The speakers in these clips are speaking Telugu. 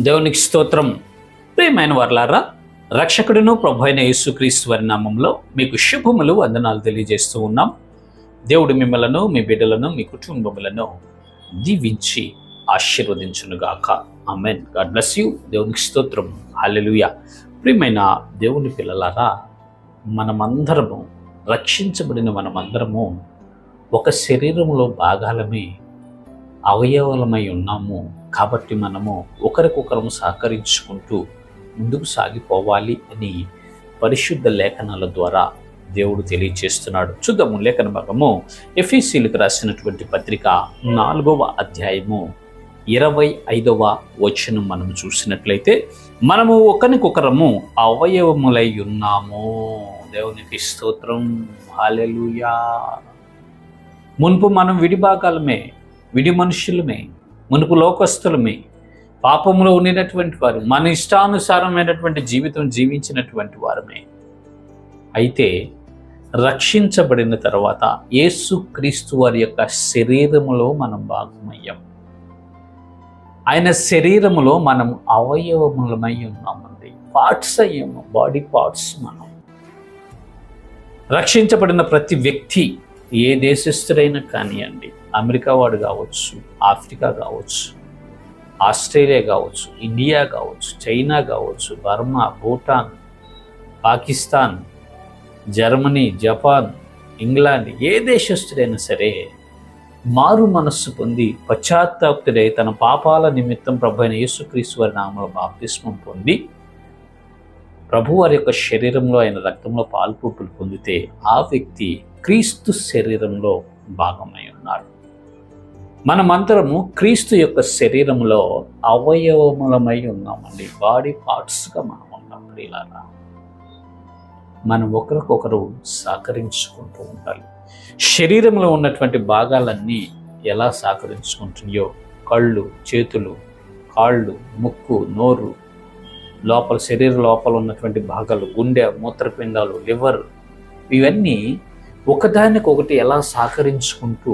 దేవునికి స్తోత్రం. ప్రియమైన వర్లారా రక్షకుడును ప్రభు అయిన యేసుక్రీస్తు వారి నామంలో మీకు శుభములు వందనాలు తెలియజేస్తూ ఉన్నాం. దేవుడు మిమ్మలను మీ బిడ్డలను మీ కుటుంబములను దీవించి ఆశీర్వదించునుగాక. ఆమెన్. God bless you. దేవునికి స్తోత్రం. హల్లెలూయ. ప్రియమైన దేవుని పిల్లలారా మనమందరము రక్షించబడిన మనమందరము ఒక శరీరంలో భాగాలమే అవయవలమై ఉన్నాము కాబట్టి మనము ఒకరికొకరము సహకరించుకుంటూ ముందుకు సాగిపోవాలి అని పరిశుద్ధ లేఖనాల ద్వారా దేవుడు తెలియచేస్తున్నాడు. చూద్దాము లేఖన భాగము ఎఫ్ఈసీలకు రాసినటువంటి పత్రిక నాలుగవ అధ్యాయము ఇరవై ఐదవ వచనం మనం చూసినట్లయితే మనము ఒకరికొకరము అవయవములై ఉన్నాము. దేవునికి స్తోత్రం. హాలెలుయా మునుపు మనం విడిభాగాలమే విడి మనుషులమే మునుపు లోకస్తులమే పాపంలో ఉండినటువంటి వారు మన ఇష్టానుసారమైనటువంటి జీవితం జీవించినటువంటి వారమే. అయితే రక్షించబడిన తర్వాత యేసు క్రీస్తు వారి యొక్క శరీరములో మనం భాగమయ్యాం. ఆయన శరీరములో మనం అవయవములమై ఉన్నామండి. పార్ట్స్ అయ్యాము బాడీ పార్ట్స్ మనం. రక్షించబడిన ప్రతి వ్యక్తి ఏ దేశస్థుడైనా కానివ్వండి అమెరికా వాడు కావచ్చు ఆఫ్రికా కావచ్చు ఆస్ట్రేలియా కావచ్చు ఇండియా కావచ్చు చైనా కావచ్చు Burma Bhutan Pakistan Germany Japan England ఏ దేశస్థుడైనా సరే మారు మనస్సు పొంది పశ్చాత్తాప్తుడై తన పాపాల నిమిత్తం ప్రభు అయిన యేసుక్రీస్తు వారి నామంలో బాప్తిస్మం పొంది ప్రభు వారి యొక్క శరీరంలో ఆయన రక్తంలో పాల్పొప్పులు పొందితే ఆ వ్యక్తి క్రీస్తు శరీరంలో భాగమై ఉన్నాడు మనమందరము క్రీస్తు యొక్క శరీరంలో అవయవములమై ఉన్నామండి. బాడీ పార్ట్స్గా మనం ఉన్నాం ప్రియులారా. మనం ఒకరికొకరు సహకరించుకుంటూ ఉండాలి. శరీరంలో ఉన్నటువంటి భాగాలన్నీ ఎలా సహకరించుకుంటున్నాయో కళ్ళు చేతులు కాళ్ళు ముక్కు నోరు లోపల శరీర లోపల ఉన్నటువంటి భాగాలు గుండె మూత్రపిండాలు లివర్ ఇవన్నీ ఒకదానికొకటి ఎలా సహకరించుకుంటూ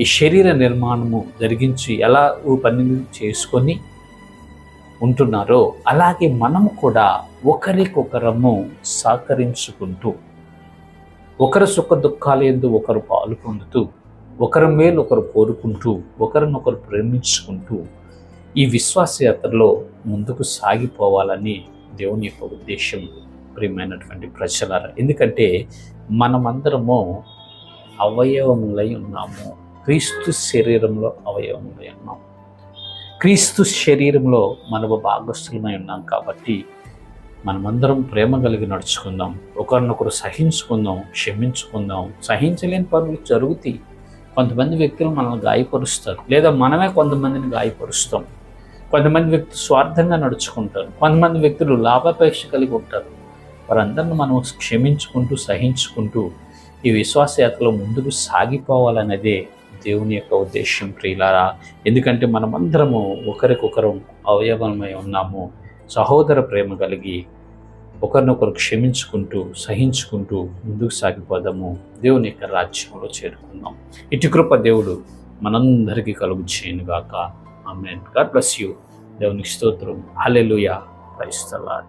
ఈ శరీర నిర్మాణము జరిగించి ఎలా పని చేసుకొని ఉంటున్నారో అలాగే మనం కూడా ఒకరికొకరము సహకరించుకుంటూ ఒకరి సుఖ దుఃఖాలు ఎందు ఒకరు పాలు పొందుతూ ఒకరి మేలు ఒకరు కోరుకుంటూ ఒకరినొకరు ప్రేమించుకుంటూ ఈ విశ్వాస యాత్రలో ముందుకు సాగిపోవాలని దేవుని యొక్క ఉద్దేశం. ప్రియమైనటువంటి ప్రజలారా ఎందుకంటే మనమందరము అవయవములై ఉన్నాము. క్రీస్తు శరీరంలో అవయవములై ఉన్నాం. క్రీస్తు శరీరంలో మనము భాగస్థులమై ఉన్నాం కాబట్టి మనమందరం ప్రేమ కలిగి నడుచుకుందాం ఒకరినొకరు సహించుకుందాం క్షమించుకుందాం. సహించలేని పనులు జరుగుతాయి. కొంతమంది వ్యక్తులు మనల్ని గాయపరుస్తారు. లేదా మనమే కొంతమందిని గాయపరుస్తాం. కొంతమంది వ్యక్తులు స్వార్థంగా నడుచుకుంటారు. కొంతమంది వ్యక్తులు లాభాపేక్ష కలిగి ఉంటారు. వారందరిని మనం క్షమించుకుంటూ సహించుకుంటూ ఈ విశ్వాసయాత్రలో ముందుకు సాగిపోవాలన్నదే దేవుని యొక్క ఉద్దేశం ప్రియులారా. ఎందుకంటే మనమందరము ఒకరికొకరం అవయవమై ఉన్నాము. సహోదర ప్రేమ కలిగి ఒకరినొకరు క్షమించుకుంటూ సహించుకుంటూ ముందుకు సాగిపోదాము. దేవుని యొక్క రాజ్యంలో చేరుకుందాం. ఇటు కృప దేవుడు మనందరికీ కలుగు చేయనుగాక. ఆమె గాడ్ బ్లస్ యూ. దేవునికి స్తోత్రం. అలెలుయా క్రైస్తలాడ్